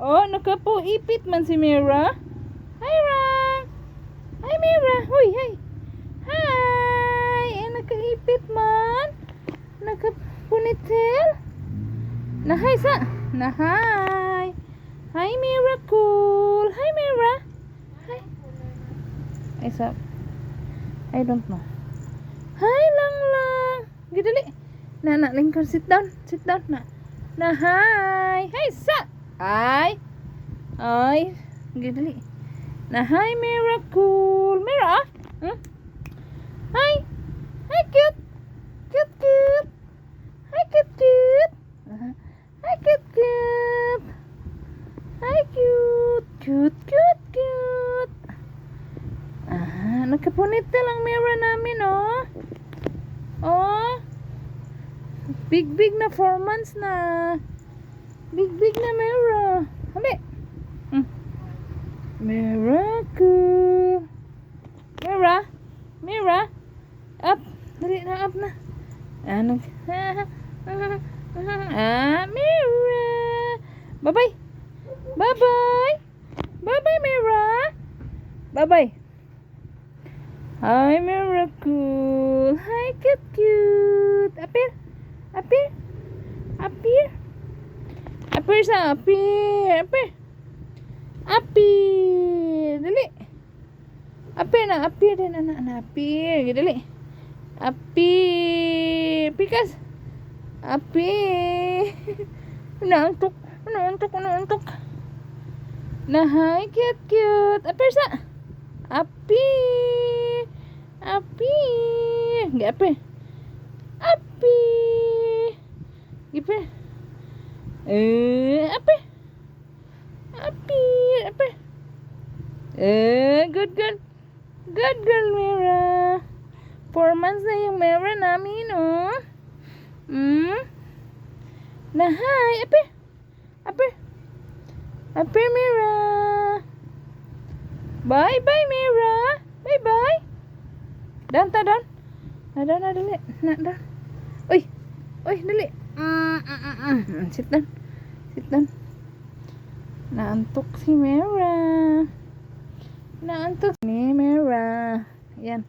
Oh, nakapuipit man si Mira. Hi, Ram. Hi, Mira. Huy, hi. Hi. Eh, nakaipit man. Nakapunitil. Nahay sa. Nahay. Hi, Miracle. Hi, Mira. Hi. Ay, sa. I don't know. Hi, lang lang. Gidali. Na, na, lingkar. Sit down. Sit down na. Na, hi. Hi, Hi. Ay. Gidali. Na, hi, Miracle. Mira. Hmm? Hi. Hi, cute. Cute, cute. Hi, cute, cute. Uh-huh. Hi, cute, cute. Hi, cute. Cute, cute, cute. Ah, nakapunit na lang mirror namin, oh. Oh. Big, big na four months na. Big, big na mirror. Hali. Hmm. Miracle. Mira. Mira. Up. Dali na, up na. Nag... Ah, Mira. Bye-bye. Bye-bye. Bye-bye, Mira. Bye-bye. Hi, Miracle. Hi, cute, cute. Appear. Appear. Appear. Appear sa appear. Appear. Appear. Dali. Appear na. Appear din. Anak na. Appear. Dali. Appear. Pikas. Appear. Naantok. Naantok. Naantok. Na hi, cute, cute. Appear sa. Appear. Appear. Gak apa? Appear. Gitu. Eh, apa? Appear. Apa? Eh, good girl. Good girl, Mira. Four months na yung Mira namin, oh. Hmm? Na hi. Apa? Apa? Apa, Mira? Bye-bye, Mira. Bye-bye. Dan, ta, dan. Na, dan, na, dali. Na, dan. Uy. Uy, dali. Mm, mm, mm, mm. Sit down. Sit down. Naantok si Mira. Naantok ni Mira. Yan.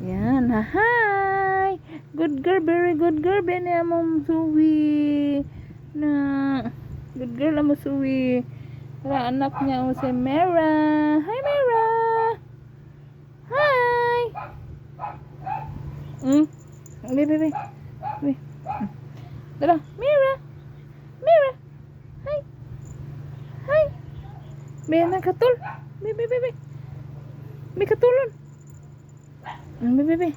Yan. Hi. Good girl, very good girl. Bene mo suwi. Na. Good girl mo suwi. Para anak niya o si Mira. Hi, Mira. Hi. Hmm. Be, be, be. Be. Hmm. Tara, Mira. Mira. Hi. Hi. Be, nakatul. Be, be, be, be. Be, katulon. Be, be, be.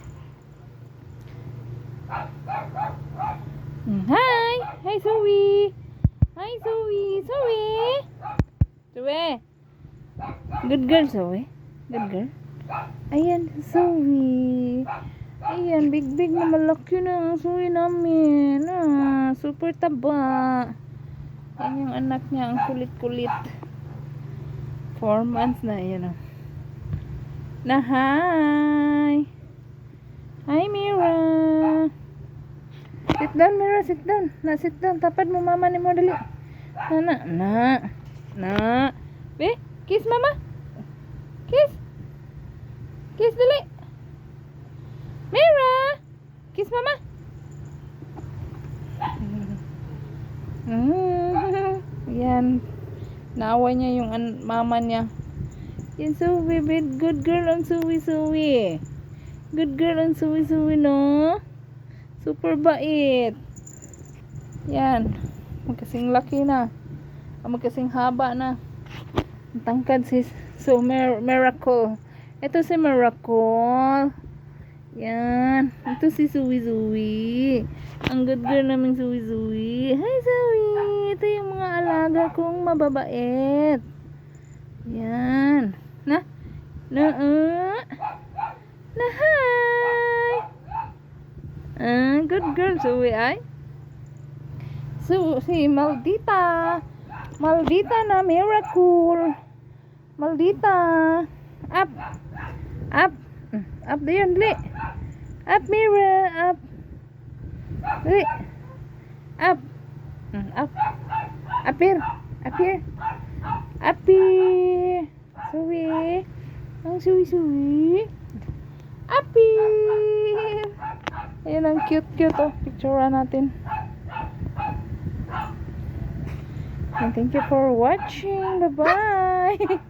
Hmm, Hi. Hi, Zoe. Hi, Zoe. Zoe. Zoe. Good girl, Zoe. Good girl. Ayan, Zoe. Ayan, big-big na malaki na ang Zoe namin. Ah, super taba. Yan yung anak niya, ang kulit-kulit. Four months na, ayan o. Na, hi. Hi, Mira. Sit down, Mira, sit down. Na, sit down. Tapad mo, mama ni mo, dali. Na, na, na. Na. Be, kiss mama. Kiss. Kiss dali. Mira. Kiss mama. Mm. Yan. Naawa niya yung mama niya. Yan, Suwi, bit. Good girl ang Suwi, Suwi. Good girl ang Suwi, Suwi, no? Super bait. Yan. Magkasing laki na. Ah, Magkasing haba na. Ang tangkad si So Mir- Miracle. Ito si Miracle. Yan. Ito si Zui Zui. Ang good girl namin Zui Zui. Hi Zui. Ito yung alaga kong mababait. Yan. Na? Na? Uh, na hi. Ah, good girl Zui ay. So, si Maldita. Maldita na miracle. Maldita. Up. Up. Mm, Up diyan, dali. Up, Mira. Up. Dali. Up. Mm, Up. Up here. Up here. Suwi! Ang suwi-suwi! Api! Ayan ang cute-cute oh. Picturean natin. And thank you for watching. Bye-bye!